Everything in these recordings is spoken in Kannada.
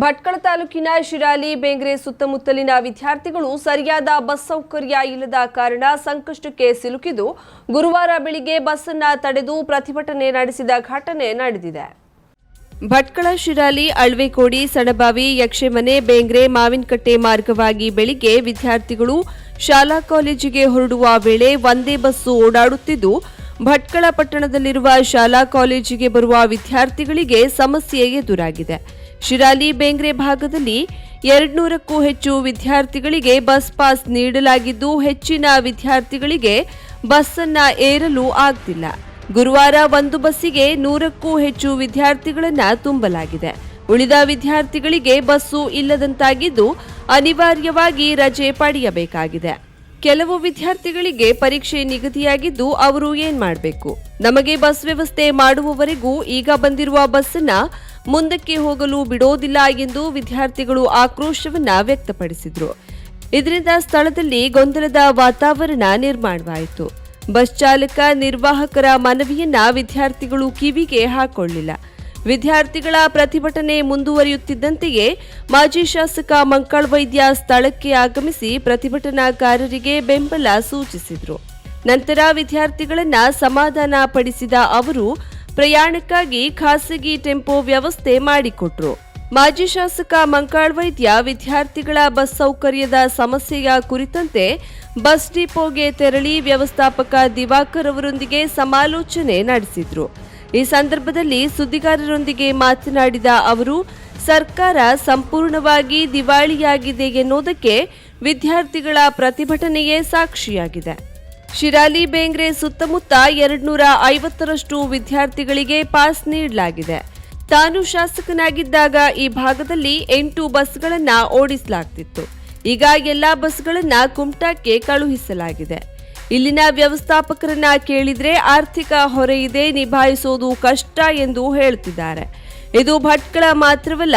ಭಟ್ಕಳ ತಾಲೂಕಿನ ಶಿರಾಲಿ ಬೇಂಗ್ರೆ ಸುತ್ತಮುತ್ತಲಿನ ವಿದ್ಯಾರ್ಥಿಗಳು ಸರಿಯಾದ ಬಸ್ ಸೌಕರ್ಯ ಇಲ್ಲದ ಕಾರಣ ಸಂಕಷ್ಟಕ್ಕೆ ಸಿಲುಕಿದ್ದು ಗುರುವಾರ ಬೆಳಿಗ್ಗೆ ಬಸ್ಸನ್ನ ತಡೆದು ಪ್ರತಿಭಟನೆ ನಡೆಸಿದ ಘಟನೆ ನಡೆದಿದೆ. ಭಟ್ಕಳ ಶಿರಾಲಿ, ಅಳ್ವೆಕೋಡಿ ಸಣಬಾವಿ ಯಕ್ಷೆಮನೆ, ಬೇಂಗ್ರೆ, ಮಾವಿನಕಟ್ಟೆ ಮಾರ್ಗವಾಗಿ ಬೆಳಿಗ್ಗೆ ವಿದ್ಯಾರ್ಥಿಗಳು ಶಾಲಾ ಕಾಲೇಜಿಗೆ ಹೊರಡುವ ವೇಳೆ ಒಂದೇ ಬಸ್ಸು ಓಡಾಡುತ್ತಿದ್ದು, ಭಟ್ಕಳ ಪಟ್ಟಣದಲ್ಲಿರುವ ಶಾಲಾ ಕಾಲೇಜಿಗೆ ಬರುವ ವಿದ್ಯಾರ್ಥಿಗಳಿಗೆ ಸಮಸ್ಯೆ ಎದುರಾಗಿದೆ. ಶಿರಾಲಿ ಬೇಂಗ್ರೆ ಭಾಗದಲ್ಲಿ ಎರಡ್ನೂರಕ್ಕೂ ಹೆಚ್ಚು ವಿದ್ಯಾರ್ಥಿಗಳಿಗೆ ಬಸ್ ಪಾಸ್ ನೀಡಲಾಗಿದ್ದು ಹೆಚ್ಚಿನ ವಿದ್ಯಾರ್ಥಿಗಳಿಗೆ ಬಸ್ ಅನ್ನ ಏರಲು ಆಗ್ತಿಲ್ಲ. ಗುರುವಾರ ಒಂದು ಬಸ್ಸಿಗೆ ನೂರಕ್ಕೂ ಹೆಚ್ಚು ವಿದ್ಯಾರ್ಥಿಗಳನ್ನ ತುಂಬಲಾಗಿದೆ. ಉಳಿದ ವಿದ್ಯಾರ್ಥಿಗಳಿಗೆ ಬಸ್ಸು ಇಲ್ಲದಂತಾಗಿದ್ದು ಅನಿವಾರ್ಯವಾಗಿ ರಜೆ ಪಡೆಯಬೇಕಾಗಿದೆ. ಕೆಲವು ವಿದ್ಯಾರ್ಥಿಗಳಿಗೆ ಪರೀಕ್ಷೆ ನಿಗದಿಯಾಗಿದ್ದು ಅವರು ಏನ್ ಮಾಡಬೇಕು? ನಮಗೆ ಬಸ್ ವ್ಯವಸ್ಥೆ ಮಾಡುವವರೆಗೂ ಈಗ ಬಂದಿರುವ ಬಸ್ಸನ್ನ ಮುಂದಕ್ಕೆ ಹೋಗಲು ಬಿಡೋದಿಲ್ಲ ಎಂದು ವಿದ್ಯಾರ್ಥಿಗಳು ಆಕ್ರೋಶವನ್ನ ವ್ಯಕ್ತಪಡಿಸಿದ್ರು. ಇದರಿಂದ ಸ್ಥಳದಲ್ಲಿ ಗೊಂದಲದ ವಾತಾವರಣ ನಿರ್ಮಾಣವಾಯಿತು. ಬಸ್ ಚಾಲಕ, ನಿರ್ವಾಹಕರ ಮನವಿಯನ್ನ ವಿದ್ಯಾರ್ಥಿಗಳು ಕಿವಿಗೆ ಹಾಕೊಳ್ಳಿಲ್ಲ. ವಿದ್ಯಾರ್ಥಿಗಳ ಪ್ರತಿಭಟನೆ ಮುಂದುವರಿಯುತ್ತಿದ್ದಂತೆಯೇ ಮಾಜಿ ಶಾಸಕ ಮಂಕಾಳ್ ವೈದ್ಯ ಸ್ಥಳಕ್ಕೆ ಆಗಮಿಸಿ ಪ್ರತಿಭಟನಾಕಾರರಿಗೆ ಬೆಂಬಲ ಸೂಚಿಸಿದ್ರು. ನಂತರ ವಿದ್ಯಾರ್ಥಿಗಳನ್ನ ಸಮಾಧಾನ ಪಡಿಸಿದ ಅವರು ಪ್ರಯಾಣಕ್ಕಾಗಿ ಖಾಸಗಿ ಟೆಂಪೋ ವ್ಯವಸ್ಥೆ ಮಾಡಿಕೊಟ್ರು. ಮಾಜಿ ಶಾಸಕ ಮಂಕಾಳ್ ವೈದ್ಯ ವಿದ್ಯಾರ್ಥಿಗಳ ಬಸ್ ಸೌಕರ್ಯದ ಸಮಸ್ಯೆಯ ಕುರಿತಂತೆ ಬಸ್ ಡಿಪೋಗೆ ತೆರಳಿ ವ್ಯವಸ್ಥಾಪಕ ದಿವಾಕರ್ ಅವರೊಂದಿಗೆ ಸಮಾಲೋಚನೆ ನಡೆಸಿದ್ರು. ಈ ಸಂದರ್ಭದಲ್ಲಿ ಸುದ್ದಿಗಾರರೊಂದಿಗೆ ಮಾತನಾಡಿದ ಅವರು, ಸರ್ಕಾರ ಸಂಪೂರ್ಣವಾಗಿ ದಿವಾಳಿಯಾಗಿದೆ ಎನ್ನುವುದಕ್ಕೆ ವಿದ್ಯಾರ್ಥಿಗಳ ಪ್ರತಿಭಟನೆಯೇ ಸಾಕ್ಷಿಯಾಗಿದೆ. ಶಿರಾಲಿ ಬೇಂಗ್ರೆ ಸುತ್ತಮುತ್ತ ಎರಡ್ನೂರ ಐವತ್ತರಷ್ಟು ವಿದ್ಯಾರ್ಥಿಗಳಿಗೆ ಪಾಸ್ ನೀಡಲಾಗಿದೆ. ತಾನು ಶಾಸಕನಾಗಿದ್ದಾಗ ಈ ಭಾಗದಲ್ಲಿ ಎಂಟು ಬಸ್ಗಳನ್ನು ಓಡಿಸಲಾಗ್ತಿತ್ತು. ಈಗ ಎಲ್ಲಾ ಬಸ್ಗಳನ್ನು ಕುಮಟಾಕ್ಕೆ ಕಳುಹಿಸಲಾಗಿದೆ. ಇಲ್ಲಿನ ವ್ಯವಸ್ಥಾಪಕರನ್ನ ಕೇಳಿದ್ರೆ ಆರ್ಥಿಕ ಹೊರೆ ಇದೆ ನಿಭಾಯಿಸೋದು ಕಷ್ಟ ಎಂದು ಹೇಳುತ್ತಿದ್ದಾರೆ ಇದು ಭಟ್ಕಳ ಮಾತ್ರವಲ್ಲ,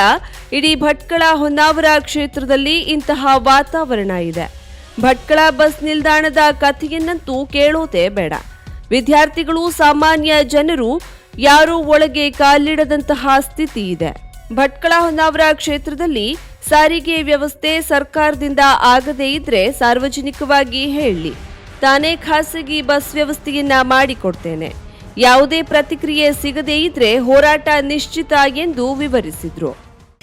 ಇಡೀ ಭಟ್ಕಳ ಹೊನ್ನಾವರ ಕ್ಷೇತ್ರದಲ್ಲಿ ಇಂತಹ ವಾತಾವರಣ ಇದೆ. ಭಟ್ಕಳ ಬಸ್ ನಿಲ್ದಾಣದ ಕಥೆಯನ್ನಂತೂ ಕೇಳೋದೇ ಬೇಡ. ವಿದ್ಯಾರ್ಥಿಗಳು, ಸಾಮಾನ್ಯ ಜನರು ಯಾರೂ ಒಳಗೆ ಕಾಲಿಡದಂತಹ ಸ್ಥಿತಿ ಇದೆ. ಭಟ್ಕಳ ಹೊನ್ನಾವರ ಕ್ಷೇತ್ರದಲ್ಲಿ ಸಾರಿಗೆ ವ್ಯವಸ್ಥೆ ಸರ್ಕಾರದಿಂದ ಆಗದೇ ಇದ್ರೆ ಸಾರ್ವಜನಿಕವಾಗಿ ಹೇಳಿ. ತಾನೇ ಖಾಸಗಿ ಬಸ್ ವ್ಯವಸ್ಥೆಯನ್ನ ಮಾಡಿಕೊಡ್ತೇನೆ. ಯಾವುದೇ ಪ್ರತಿಕ್ರಿಯೆ ಸಿಗದೇ ಇದ್ರೆ ಹೋರಾಟ ನಿಶ್ಚಿತ ಎಂದು ವಿವರಿಸಿದ್ರು.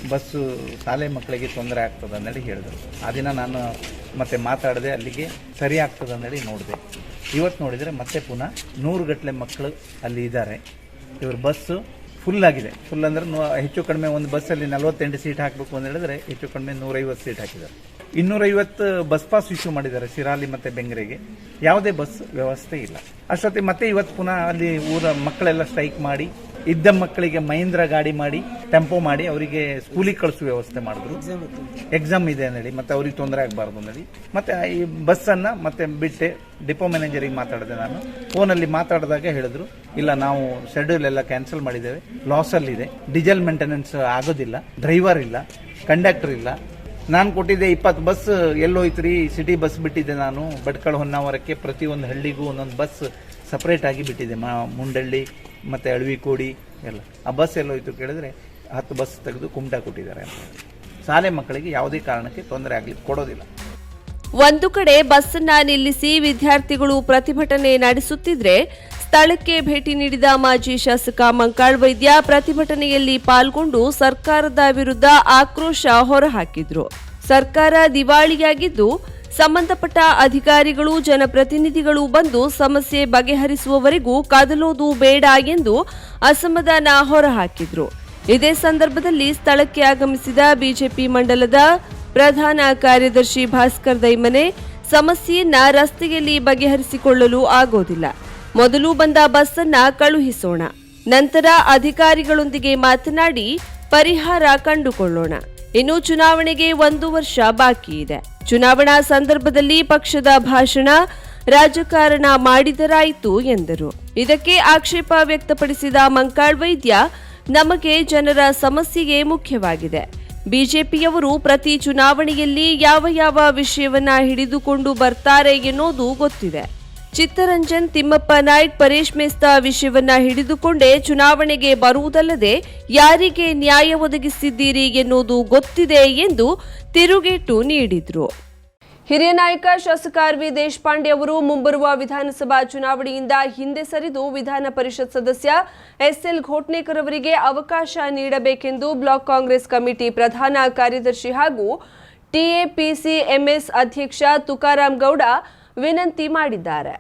ಬಸ್ಸು ಶಾಲೆ ಮಕ್ಕಳಿಗೆ ತೊಂದರೆ ಆಗ್ತದೆ ಅಂದೇಳಿ ಹೇಳಿದ್ರು. ಆ ದಿನ ನಾನು ಮತ್ತೆ ಮಾತಾಡದೆ ಅಲ್ಲಿಗೆ ಸರಿ ಆಗ್ತದೆ ಅಂದೇಳಿ ನೋಡಿದೆ. ಇವತ್ತು ನೋಡಿದರೆ ಮತ್ತೆ ಪುನಃ ನೂರು ಗಟ್ಟಲೆ ಮಕ್ಕಳು ಅಲ್ಲಿ ಇದ್ದಾರೆ. ಇವ್ರ ಬಸ್ಸು ಫುಲ್ ಆಗಿದೆ. ಫುಲ್ ಅಂದ್ರೆ ಹೆಚ್ಚು ಕಡಿಮೆ ಒಂದು ಬಸ್ಸಲ್ಲಿ ನಲವತ್ತೆಂಟು ಸೀಟ್ ಹಾಕಬೇಕು ಅಂತ ಹೇಳಿದ್ರೆ ಹೆಚ್ಚು ಕಡಿಮೆ ನೂರೈವತ್ತು ಸೀಟ್ ಹಾಕಿದ್ದಾರೆ. ಇನ್ನೂರೈವತ್ತು ಬಸ್ ಪಾಸ್ ಇಶ್ಯೂ ಮಾಡಿದ್ದಾರೆ ಶಿರಾಲಿ ಮತ್ತೆ ಬೆಂಗ್ರೆಗೆ. ಯಾವುದೇ ಬಸ್ ವ್ಯವಸ್ಥೆ ಇಲ್ಲ. ಅಷ್ಟೊತ್ತಿಗೆ ಮತ್ತೆ ಇವತ್ತು ಪುನಃ ಅಲ್ಲಿ ಊರ ಮಕ್ಕಳೆಲ್ಲ ಸ್ಟ್ರೈಕ್ ಮಾಡಿ ಇದ್ದ ಮಕ್ಕಳಿಗೆ ಮಹೇಂದ್ರ ಗಾಡಿ ಮಾಡಿ ಟೆಂಪೋ ಮಾಡಿ ಅವರಿಗೆ ಸ್ಕೂಲಿಗೆ ಕಳಿಸುವ ವ್ಯವಸ್ಥೆ ಮಾಡಿದ್ರು. ಎಕ್ಸಾಮ್ ಇದೆ ಅಂದೇಳಿ ಮತ್ತೆ ಅವ್ರಿಗೆ ತೊಂದರೆ ಆಗಬಾರ್ದು ಅಂದೇಳಿ ಮತ್ತೆ ಈ ಬಸ್ಸನ್ನ ಮತ್ತೆ ಬಿಟ್ಟೆ ಡಿಪೋ ಮ್ಯಾನೇಜರಿಗೆ ಮಾತಾಡಿದೆ ನಾನು. ಫೋನಲ್ಲಿ ಮಾತಾಡಿದಾಗ ಹೇಳಿದ್ರು ಇಲ್ಲ ನಾವು ಶೆಡ್ಯೂಲ್ ಎಲ್ಲ ಕ್ಯಾನ್ಸಲ್ ಮಾಡಿದ್ದೇವೆ ಲಾಸ್ ಅಲ್ಲಿ ಇದೆ. ಡೀಸೆಲ್ ಮೇಂಟೆನೆನ್ಸ್ ಆಗೋದಿಲ್ಲ ಡ್ರೈವರ್ ಇಲ್ಲ ಕಂಡಕ್ಟರ್ ಇಲ್ಲ. ನಾನು ಕೊಟ್ಟಿದ್ದೆ ಇಪ್ಪತ್ತು ಬಸ್ ಎಲ್ಲೋಯ್ತು ರೀ ಸಿಟಿ ಬಸ್ ಬಿಟ್ಟಿದ್ದೆ ನಾನು. ಭಟ್ಕಳ ಹೊನ್ನಾವರಕ್ಕೆ ಪ್ರತಿಯೊಂದು ಹಳ್ಳಿಗೂ ಒಂದೊಂದು ಬಸ್ ಸಪರೇಟ್ ಆಗಿ ಬಿಟ್ಟಿದೆ. ಮಾ, ಮುಂಡಳ್ಳಿ ಮತ್ತೆ ಅಳವಿಕೋಡಿ ಎಲ್ಲ. ಆ ಬಸ್ ಎಲ್ಲೋಯ್ತು ಕೇಳಿದ್ರೆ ಹತ್ತು ಬಸ್ ತೆಗೆದು ಕುಮಟಾ ಕೊಟ್ಟಿದ್ದಾರೆ ಶಾಲೆ ಮಕ್ಕಳಿಗೆ ಯಾವುದೇ ಕಾರಣಕ್ಕೆ ತೊಂದರೆ ಆಗಲಿ, ಕೊಡೋದಿಲ್ಲ. ಒಂದು ಕಡೆ ಬಸ್ಸನ್ನ ನಿಲ್ಲಿಸಿ ವಿದ್ಯಾರ್ಥಿಗಳು ಪ್ರತಿಭಟನೆ ನಡೆಸುತ್ತಿದ್ರೆ ಸ್ಥಳಕ್ಕೆ ಭೇಟಿ ನೀಡಿದ ಮಾಜಿ ಶಾಸಕ ಮಂಕಾಳ್ ವೈದ್ಯ ಪ್ರತಿಭಟನೆಯಲ್ಲಿ ಪಾಲ್ಗೊಂಡು ಸರ್ಕಾರದ ವಿರುದ್ಧ ಆಕ್ರೋಶ ಹೊರಹಾಕಿದ್ರು. ಸರ್ಕಾರ ದಿವಾಳಿಯಾಗಿದ್ದು ಸಂಬಂಧಪಟ್ಟ ಅಧಿಕಾರಿಗಳು, ಜನಪ್ರತಿನಿಧಿಗಳು ಬಂದು ಸಮಸ್ಯೆ ಬಗೆಹರಿಸುವವರೆಗೂ ಕದಲೋದು ಬೇಡ ಎಂದು ಅಸಮಾಧಾನ ಹೊರಹಾಕಿದ್ರು. ಇದೇ ಸಂದರ್ಭದಲ್ಲಿ ಸ್ಥಳಕ್ಕೆ ಆಗಮಿಸಿದ ಬಿಜೆಪಿ ಮಂಡಲದ ಪ್ರಧಾನ ಕಾರ್ಯದರ್ಶಿ ಭಾಸ್ಕರ್ ದೈಮನೆ ಸಮಸ್ಯೆಯನ್ನ ರಸ್ತೆಯಲ್ಲಿ ಬಗೆಹರಿಸಿಕೊಳ್ಳಲು ಆಗೋದಿಲ್ಲ. ಮೊದಲು ಬಂದ ಬಸ್ ಅನ್ನ ಕಳುಹಿಸೋಣ. ನಂತರ ಅಧಿಕಾರಿಗಳೊಂದಿಗೆ ಮಾತನಾಡಿ ಪರಿಹಾರ ಕಂಡುಕೊಳ್ಳೋಣ. ಇನ್ನು ಚುನಾವಣೆಗೆ ಒಂದು ವರ್ಷ ಬಾಕಿ ಇದೆ. ಚುನಾವಣಾ ಸಂದರ್ಭದಲ್ಲಿ ಪಕ್ಷದ ಭಾಷಣ ರಾಜಕಾರಣ ಮಾಡಿದರಾಯಿತು ಎಂದರು. ಇದಕ್ಕೆ ಆಕ್ಷೇಪ ವ್ಯಕ್ತಪಡಿಸಿದ ಮಂಕಾಳ್ ವೈದ್ಯ, ನಮಗೆ ಜನರ ಸಮಸ್ಯೆಯೇ ಮುಖ್ಯವಾಗಿದೆ. ಬಿಜೆಪಿಯವರು ಪ್ರತಿ ಚುನಾವಣೆಯಲ್ಲಿ ಯಾವ ಯಾವ ವಿಷಯವನ್ನ ಹಿಡಿದುಕೊಂಡು ಬರ್ತಾರೆ ಎನ್ನುವುದು ಗೊತ್ತಿದೆ. ಚಿತ್ತರಂಜನ್, ತಿಮ್ಮಪ್ಪ ನಾಯ್ಕ್ ಮೇಸ್ತಾ ವಿಷಯವನ್ನ ಹಿಡಿದುಕೊಂಡೇ ಚುನಾವಣೆಗೆ ಬರುವುದಲ್ಲದೆ ಯಾರಿಗೆ ನ್ಯಾಯ ಒದಗಿಸಿದ್ದೀರಿ ಎನ್ನುವುದು ಗೊತ್ತಿದೆ ಎಂದು ತಿರುಗೇಟು ನೀಡಿದರು. ಹಿರಿಯ ನಾಯಕ, ಶಾಸಕ ಆರ್ ವಿ ದೇಶಪಾಂಡೆ ಅವರು ಮುಂಬರುವ ವಿಧಾನಸಭಾ ಚುನಾವಣೆಯಿಂದ ಹಿಂದೆ ಸರಿದು ವಿಧಾನ ಪರಿಷತ್ ಸದಸ್ಯ ಎಸ್ಎಲ್ ಘೋಟ್ನೇಕರ್ ಅವರಿಗೆ ಅವಕಾಶ ನೀಡಬೇಕೆಂದು ಬ್ಲಾಕ್ ಕಾಂಗ್ರೆಸ್ ಕಮಿಟಿ ಪ್ರಧಾನ ಕಾರ್ಯದರ್ಶಿ ಹಾಗೂ ಟಿಎಪಿಸಿಎಂಎಸ್ ಅಧ್ಯಕ್ಷ ತುಕಾರಾಂ ಗೌಡ ವಿನಂತಿ ಮಾಡಿದ್ದಾರೆ.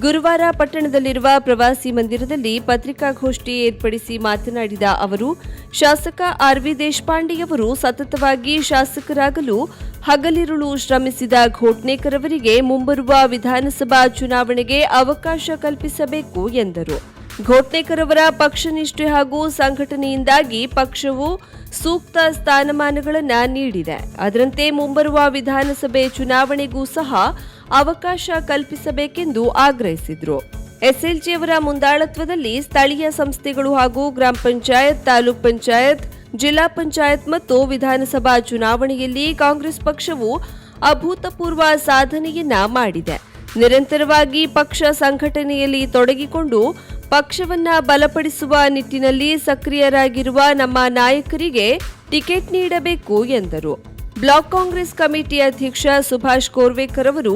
ಗುರುವಾರ ಪಟ್ಟಣದಲ್ಲಿರುವ ಪ್ರವಾಸಿ ಮಂದಿರದಲ್ಲಿ ಪತ್ರಿಕಾಗೋಷ್ಠಿ ಏರ್ಪಡಿಸಿ ಮಾತನಾಡಿದ ಅವರು, ಶಾಸಕ ಆರ್ ವಿ ದೇಶಪಾಂಡೆಯವರು ಸತತವಾಗಿ ಶಾಸಕರಾಗಲು ಹಗಲಿರುಳು ಶ್ರಮಿಸಿದ ಘೋಟ್ನೇಕರ್ ಅವರಿಗೆ ಮುಂಬರುವ ವಿಧಾನಸಭಾ ಚುನಾವಣೆಗೆ ಅವಕಾಶ ಕಲ್ಪಿಸಬೇಕು ಎಂದರು. ಘೋಟ್ನೇಕರ್ ಅವರ ಪಕ್ಷನಿಷ್ಠೆ ಹಾಗೂ ಸಂಘಟನೆಯಿಂದಾಗಿ ಪಕ್ಷವು ಸೂಕ್ತ ಸ್ಥಾನಮಾನಗಳನ್ನು ನೀಡಿದೆ. ಅದರಂತೆ ಮುಂಬರುವ ವಿಧಾನಸಭೆ ಚುನಾವಣೆಗೂ ಸಹ ಅವಕಾಶ ಕಲ್ಪಿಸಬೇಕೆಂದು ಆಗ್ರಹಿಸಿದರು. ಎಸ್ಎಲ್ಜಿಯವರ ಮುಂದಾಳತ್ವದಲ್ಲಿ ಸ್ಥಳೀಯ ಸಂಸ್ಥೆಗಳು ಹಾಗೂ ಗ್ರಾಮ ಪಂಚಾಯತ್, ತಾಲೂಕ್ ಪಂಚಾಯತ್, ಜಿಲ್ಲಾ ಪಂಚಾಯತ್ ಮತ್ತು ವಿಧಾನಸಭಾ ಚುನಾವಣೆಯಲ್ಲಿ ಕಾಂಗ್ರೆಸ್ ಪಕ್ಷವು ಅಭೂತಪೂರ್ವ ಸಾಧನೆಯನ್ನ ಮಾಡಿದೆ. ನಿರಂತರವಾಗಿ ಪಕ್ಷ ಸಂಘಟನೆಯಲ್ಲಿ ತೊಡಗಿಕೊಂಡು ಪಕ್ಷವನ್ನ ಬಲಪಡಿಸುವ ನಿಟ್ಟಿನಲ್ಲಿ ಸಕ್ರಿಯರಾಗಿರುವ ನಮ್ಮ ನಾಯಕರಿಗೆ ಟಿಕೆಟ್ ನೀಡಬೇಕು ಎಂದರು. ಬ್ಲಾಕ್ ಕಾಂಗ್ರೆಸ್ ಕಮಿಟಿ ಅಧ್ಯಕ್ಷ ಸುಭಾಷ್ ಕೋರ್ವೇಕರ್ ಅವರು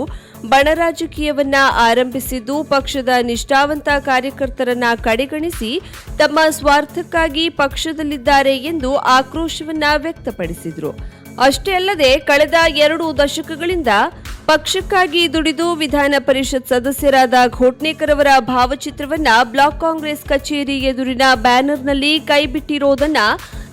ಬಣ ರಾಜಕೀಯವನ್ನ ಆರಂಭಿಸಿದ್ದು ಪಕ್ಷದ ನಿಷ್ಠಾವಂತ ಕಾರ್ಯಕರ್ತರನ್ನ ಕಡೆಗಣಿಸಿ ತಮ್ಮ ಸ್ವಾರ್ಥಕ್ಕಾಗಿ ಪಕ್ಷದಲ್ಲಿದ್ದಾರೆ ಎಂದು ಆಕ್ರೋಶವನ್ನ ವ್ಯಕ್ತಪಡಿಸಿದರು. ಅಷ್ಟೇ ಅಲ್ಲದೆ ಕಳೆದ ಎರಡು ದಶಕಗಳಿಂದ ಪಕ್ಷಕ್ಕಾಗಿ ದುಡಿದು ವಿಧಾನ ಪರಿಷತ್ ಸದಸ್ಯರಾದ ಘೋಟ್ನೇಕರ್ ಅವರ ಭಾವಚಿತ್ರವನ್ನ ಬ್ಲಾಕ್ ಕಾಂಗ್ರೆಸ್ ಕಚೇರಿ ಎದುರಿನ ಬ್ಯಾನರ್ನಲ್ಲಿ ಕೈಬಿಟ್ಟಿರೋದನ್ನ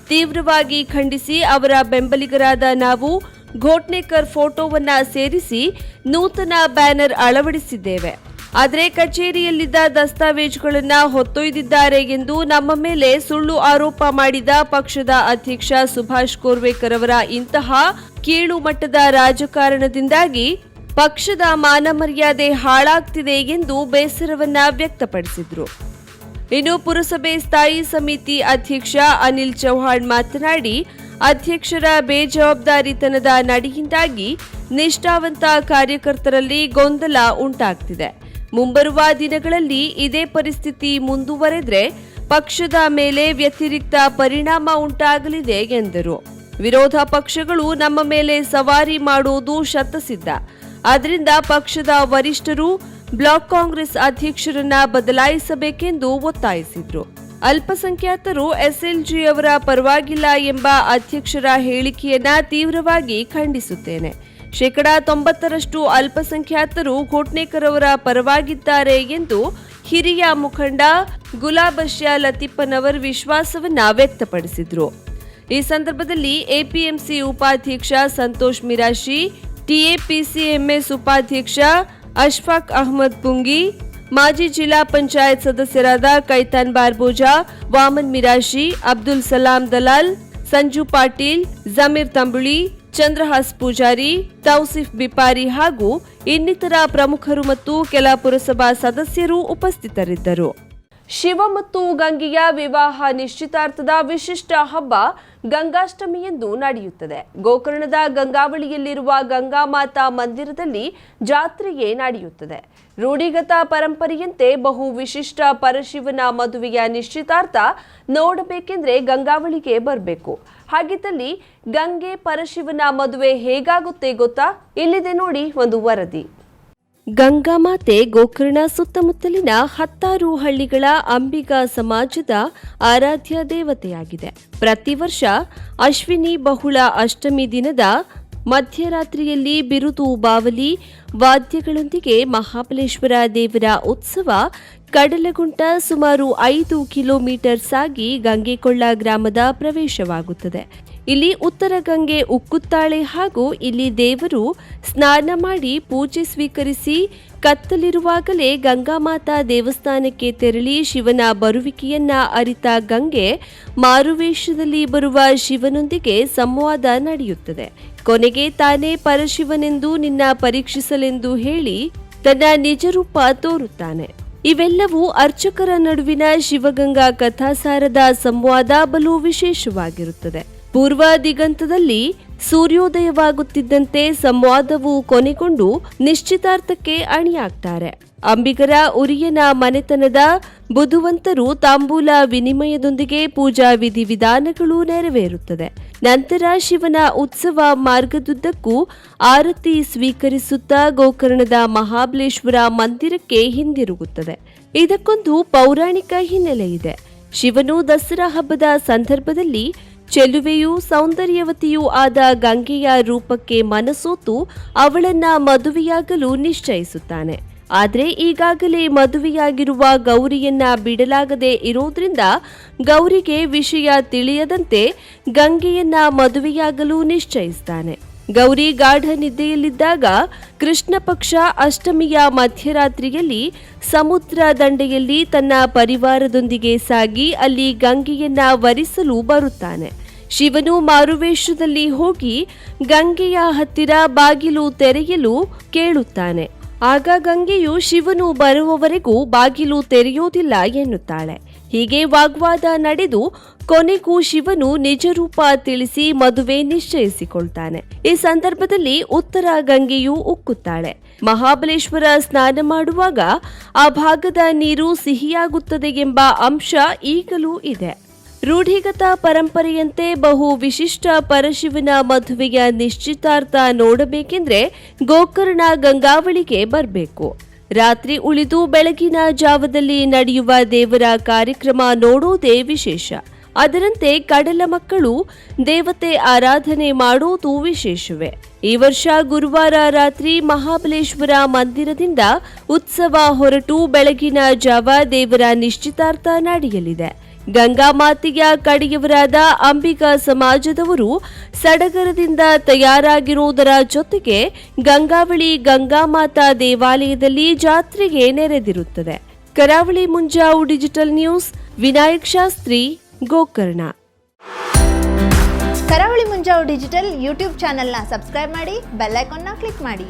ತೀವ್ರವಾಗಿ ಖಂಡಿಸಿ ಅವರ ಬೆಂಬಲಿಗರಾದ ನಾವು ಘೋಟ್ನೇಕರ್ ಫೋಟೋವನ್ನ ಸೇರಿಸಿ ನೂತನ ಬ್ಯಾನರ್ ಅಳವಡಿಸಿದ್ದೇವೆ. ಆದರೆ ಕಚೇರಿಯಲ್ಲಿದ್ದ ದಸ್ತಾವೇಜುಗಳನ್ನು ಹೊತ್ತೊಯ್ದಿದ್ದಾರೆ ಎಂದು ನಮ್ಮ ಮೇಲೆ ಸುಳ್ಳು ಆರೋಪ ಮಾಡಿದ ಪಕ್ಷದ ಅಧ್ಯಕ್ಷ ಸುಭಾಷ್ ಕೋರ್ವೇಕರ್ ಅವರ ಇಂತಹ ಕೀಳು ಮಟ್ಟದ ರಾಜಕಾರಣದಿಂದಾಗಿ ಪಕ್ಷದ ಮಾನಮರ್ಯಾದೆ ಹಾಳಾಗ್ತಿದೆ ಎಂದು ಬೇಸರವನ್ನ ವ್ಯಕ್ತಪಡಿಸಿದ್ರು. ಇನ್ನು ಪುರಸಭೆ ಸ್ಥಾಯಿ ಸಮಿತಿ ಅಧ್ಯಕ್ಷ ಅನಿಲ್ ಚೌಹಾಣ್ ಮಾತನಾಡಿ, ಅಧ್ಯಕ್ಷರ ಬೇಜವಾಬ್ದಾರಿತನದ ನಡೆಯಿಂದಾಗಿ ನಿಷ್ಠಾವಂತ ಕಾರ್ಯಕರ್ತರಲ್ಲಿ ಗೊಂದಲ ಉಂಟಾಗ್ತಿದೆ. ಮುಂಬರುವ ದಿನಗಳಲ್ಲಿ ಇದೇ ಪರಿಸ್ಥಿತಿ ಮುಂದುವರೆದ್ರೆ ಪಕ್ಷದ ಮೇಲೆ ವ್ಯತಿರಿಕ್ತ ಪರಿಣಾಮ ಉಂಟಾಗಲಿದೆ ಎಂದರು. ವಿರೋಧ ಪಕ್ಷಗಳು ನಮ್ಮ ಮೇಲೆ ಸವಾರಿ ಮಾಡುವುದು ಶತಸಿದ್ಧ. ಆದ್ರಿಂದ ಪಕ್ಷದ ವರಿಷ್ಠರು ಬ್ಲಾಕ್ ಕಾಂಗ್ರೆಸ್ ಅಧ್ಯಕ್ಷರನ್ನ ಬದಲಾಯಿಸಬೇಕೆಂದು ಒತ್ತಾಯಿಸಿದ್ರು. ಅಲ್ಪಸಂಖ್ಯಾತರು ಎಸ್ಎಲ್ಜಿ ಅವರ ಪರವಾಗಿಲ್ಲ ಎಂಬ ಅಧ್ಯಕ್ಷರ ಹೇಳಿಕೆಯನ್ನ ತೀವ್ರವಾಗಿ ಖಂಡಿಸುತ್ತೇನೆ. ಶೇಕಡಾ ತೊಂಬತ್ತರಷ್ಟು ಅಲ್ಪಸಂಖ್ಯಾತರು ಘೋಟ್ನೇಕರ್ ಅವರ ಪರವಾಗಿದ್ದಾರೆ ಎಂದು ಹಿರಿಯ ಮುಖಂಡ ಗುಲಾಬಶ್ಯ ಲತೀಫನವರ್ ವಿಶ್ವಾಸವನ್ನ ವ್ಯಕ್ತಪಡಿಸಿದ್ರು. ಈ ಸಂದರ್ಭದಲ್ಲಿ ಎಪಿಎಂಸಿ ಉಪಾಧ್ಯಕ್ಷ ಸಂತೋಷ್ ಮಿರಾಶಿ, ಟಿಎಪಿಸಿಎಂಎಸ್ ಉಪಾಧ್ಯಕ್ಷ ಅಶ್ಫಾಕ್ ಅಹಮದ್ ಪುಂಗಿ, ಮಾಜಿ ಜಿಲ್ಲಾ ಪಂಚಾಯತ್ ಸದಸ್ಯರಾದ ಕೈತಾನ್ ಬಾರ್ಬೋಜಾ, ವಾಮನ್ ಮಿರಾಶಿ, ಅಬ್ದುಲ್ ಸಲಾಂ ದಲಾಲ್, ಸಂಜು ಪಾಟೀಲ್, ಜಮೀರ್ ತಂಬುಳಿ, ಚಂದ್ರಹಾಸ್ ಪೂಜಾರಿ, ತೌಸಿಫ್ ಬಿಪಾರಿ ಹಾಗೂ ಇನ್ನಿತರ ಪ್ರಮುಖರು ಮತ್ತು ಕೆಲ ಪುರಸಭಾ ಸದಸ್ಯರು ಉಪಸ್ಥಿತರಿದ್ದರು. ಶಿವ ಮತ್ತು ಗಂಗೆಯ ವಿವಾಹ ನಿಶ್ಚಿತಾರ್ಥದ ವಿಶಿಷ್ಟ ಹಬ್ಬ ಗಂಗಾಷ್ಟಮಿ ಎಂದು ನಡೆಯುತ್ತದೆ. ಗೋಕರ್ಣದ ಗಂಗಾವಳಿಯಲ್ಲಿರುವ ಗಂಗಾಮಾತಾ ಮಂದಿರದಲ್ಲಿ ಜಾತ್ರೆಯೇ ನಡೆಯುತ್ತದೆ. ರೂಢಿಗತ ಪರಂಪರೆಯಂತೆ ಬಹು ವಿಶಿಷ್ಟ ಪರಶಿವನ ಮದುವೆಯ ನಿಶ್ಚಿತಾರ್ಥ ನೋಡಬೇಕೆಂದ್ರೆ ಗಂಗಾವಳಿಗೆ ಬರಬೇಕು. ಹಾಗಿದ್ದಲ್ಲಿ ಗಂಗೆ ಪರಶಿವನ ಮದುವೆ ಹೇಗಾಗುತ್ತೆ ಗೊತ್ತಾ? ಇಲ್ಲಿದೆ ನೋಡಿ ಒಂದು ವರದಿ. ಗಂಗಾಮಾತೆ ಗೋಕರ್ಣ ಸುತ್ತಮುತ್ತಲಿನ ಹತ್ತಾರು ಹಳ್ಳಿಗಳ ಅಂಬಿಗಾ ಸಮಾಜದ ಆರಾಧ್ಯ ದೇವತೆಯಾಗಿದೆ. ಪ್ರತಿ ವರ್ಷ ಅಶ್ವಿನಿ ಬಹುಳ ಅಷ್ಟಮಿ ದಿನದ ಮಧ್ಯರಾತ್ರಿಯಲ್ಲಿ ಬಿರುದು ಬಾವಲಿ, ವಾದ್ಯಗಳೊಂದಿಗೆ ಮಹಾಬಲೇಶ್ವರ ದೇವರ ಉತ್ಸವ ಕಡಲಗುಂಟ ಸುಮಾರು ಐದು ಕಿಲೋಮೀಟರ್ ಸಾಗಿ ಗಂಗೆಕೊಳ್ಳ ಗ್ರಾಮದ ಪ್ರವೇಶವಾಗುತ್ತದೆ. ಇಲ್ಲಿ ಉತ್ತರ ಗಂಗೆ ಉಕ್ಕುತ್ತಾಳೆ ಹಾಗೂ ಇಲ್ಲಿ ದೇವರು ಸ್ನಾನ ಮಾಡಿ ಪೂಜೆ ಸ್ವೀಕರಿಸಿ ಕತ್ತಲಿರುವಾಗಲೇ ಗಂಗಾಮಾತಾ ದೇವಸ್ಥಾನಕ್ಕೆ ತೆರಳಿ ಶಿವನ ಬರುವಿಕೆಯನ್ನ ಅರಿತ ಗಂಗೆ ಮಾರುವೇಷದಲ್ಲಿ ಬರುವ ಶಿವನೊಂದಿಗೆ ಸಂವಾದ ನಡೆಯುತ್ತದೆ. ಕೊನೆಗೆ ತಾನೇ ಪರಶಿವನೆಂದು ನಿನ್ನ ಪರೀಕ್ಷಿಸಲೆಂದು ಹೇಳಿ ತನ್ನ ನಿಜರೂಪ ತೋರುತ್ತಾನೆ. ಇವೆಲ್ಲವೂ ಅರ್ಚಕರ ನಡುವಿನ ಶಿವಗಂಗಾ ಕಥಾಸಾರದ ಸಂವಾದ ಬಲು ವಿಶೇಷವಾಗಿರುತ್ತದೆ. ಪೂರ್ವ ದಿಗಂತದಲ್ಲಿ ಸೂರ್ಯೋದಯವಾಗುತ್ತಿದ್ದಂತೆ ಸಂವಾದವು ಕೊನೆಗೊಂಡು ನಿಶ್ಚಿತಾರ್ಥಕ್ಕೆ ಅಣಿಯಾಗ್ತಾರೆ. ಅಂಬಿಗರ ಉರಿಯನ ಮನೆತನದ ಬುಧುವಂತರು ತಾಂಬೂಲ ವಿನಿಮಯದೊಂದಿಗೆ ಪೂಜಾ ವಿಧಿವಿಧಾನಗಳು ನೆರವೇರುತ್ತದೆ. ನಂತರ ಶಿವನ ಉತ್ಸವ ಮಾರ್ಗದುದ್ದಕ್ಕೂ ಆರತಿ ಸ್ವೀಕರಿಸುತ್ತಾ ಗೋಕರ್ಣದ ಮಹಾಬಲೇಶ್ವರ ಮಂದಿರಕ್ಕೆ ಹಿಂದಿರುಗುತ್ತದೆ. ಇದಕ್ಕೊಂದು ಪೌರಾಣಿಕ ಹಿನ್ನೆಲೆ ಇದೆ. ಶಿವನು ದಸರಾ ಹಬ್ಬದ ಸಂದರ್ಭದಲ್ಲಿ ಚೆಲುವೆಯೂ ಸೌಂದರ್ಯವತಿಯೂ ಆದ ಗಂಗೆಯ ರೂಪಕ್ಕೆ ಮನಸೋತು ಅವಳನ್ನ ಮದುವೆಯಾಗಲು ನಿಶ್ಚಯಿಸುತ್ತಾನೆ. ಆದರೆ ಈಗಾಗಲೇ ಮದುವೆಯಾಗಿರುವ ಗೌರಿಯನ್ನ ಬಿಡಲಾಗದೆ ಇರೋದ್ರಿಂದ ಗೌರಿಗೆ ವಿಷಯ ತಿಳಿಯದಂತೆ ಗಂಗೆಯನ್ನ ಮದುವೆಯಾಗಲು ನಿಶ್ಚಯಿಸ್ತಾನೆ. ಗೌರಿ ಗಾಢ ನಿದ್ದೆಯಲ್ಲಿದ್ದಾಗ ಕೃಷ್ಣ ಪಕ್ಷ ಅಷ್ಟಮಿಯ ಮಧ್ಯರಾತ್ರಿಯಲ್ಲಿ ಸಮುದ್ರ ದಂಡೆಯಲ್ಲಿ ತನ್ನ ಪರಿವಾರದೊಂದಿಗೆ ಸಾಗಿ ಅಲ್ಲಿ ಗಂಗೆಯನ್ನ ವರಿಸಲು ಬರುತ್ತಾನೆ. ಶಿವನು ಮಾರುವೇಷದಲ್ಲಿ ಹೋಗಿ ಗಂಗೆಯ ಹತ್ತಿರ ಬಾಗಿಲು ತೆರೆಯಲು ಕೇಳುತ್ತಾನೆ. ಆಗ ಗಂಗೆಯು ಶಿವನು ಬರುವವರೆಗೂ ಬಾಗಿಲು ತೆರೆಯೋದಿಲ್ಲ ಎನ್ನುತ್ತಾಳೆ. ಹೀಗೆ ವಾಗ್ವಾದ ನಡೆದು ಕೊನೆಗೂ ಶಿವನು ನಿಜರೂಪ ತಿಳಿಸಿ ಮದುವೆ ನಿಶ್ಚಯಿಸಿಕೊಳ್ತಾನೆ. ಈ ಸಂದರ್ಭದಲ್ಲಿ ಉತ್ತರ ಗಂಗೆಯು ಉಕ್ಕುತ್ತಾಳೆ. ಮಹಾಬಲೇಶ್ವರ ಸ್ನಾನ ಮಾಡುವಾಗ ಆ ಭಾಗದ ನೀರು ಸಿಹಿಯಾಗುತ್ತದೆ ಎಂಬ ಅಂಶ ಈಗಲೂ ಇದೆ. ರೂಢಿಗತ ಪರಂಪರೆಯಂತೆ ಬಹು ವಿಶಿಷ್ಟ ಪರಶಿವನ ಮದುವೆಯ ನಿಶ್ಚಿತಾರ್ಥ ನೋಡಬೇಕೆಂದ್ರೆ ಗೋಕರ್ಣ ಗಂಗಾವಳಿಗೆ ಬರಬೇಕು. ರಾತ್ರಿ ಉಳಿದು ಬೆಳಗಿನ ಜಾವದಲ್ಲಿ ನಡೆಯುವ ದೇವರ ಕಾರ್ಯಕ್ರಮ ನೋಡೋದೇ ವಿಶೇಷ. ಅದರಂತೆ ಕಡಲ ಮಕ್ಕಳು ದೇವತೆ ಆರಾಧನೆ ಮಾಡೋದು ವಿಶೇಷವೇ. ಈ ವರ್ಷ ಗುರುವಾರ ರಾತ್ರಿ ಮಹಾಬಲೇಶ್ವರ ಮಂದಿರದಿಂದ ಉತ್ಸವ ಹೊರಟು ಬೆಳಗಿನ ಜಾವ ದೇವರ ನಿಶ್ಚಿತಾರ್ಥ ನಡೆಯಲಿದೆ. ಗಂಗಾ ಮಾತೆಯ ಕಡೆಯವರಾದ ಅಂಬಿಕಾ ಸಮಾಜದವರು ಸಡಗರದಿಂದ ತಯಾರಾಗಿರುವುದರ ಜೊತೆಗೆ ಗಂಗಾವಳಿ ಗಂಗಾಮಾತಾ ದೇವಾಲಯದಲ್ಲಿ ಜಾತ್ರೆಗೆ ನೆರೆದಿರುತ್ತದೆ. Karavali Munjavu digital news, Vinayak Shastri, Gokarna. Karavali Munjavu digital YouTube ಚಾನೆಲ್ನ ಸಬ್ಸ್ಕ್ರೈಬ್ ಮಾಡಿ, ಬೆಲ್ ಐಕಾನ್ನ ಕ್ಲಿಕ್ ಮಾಡಿ.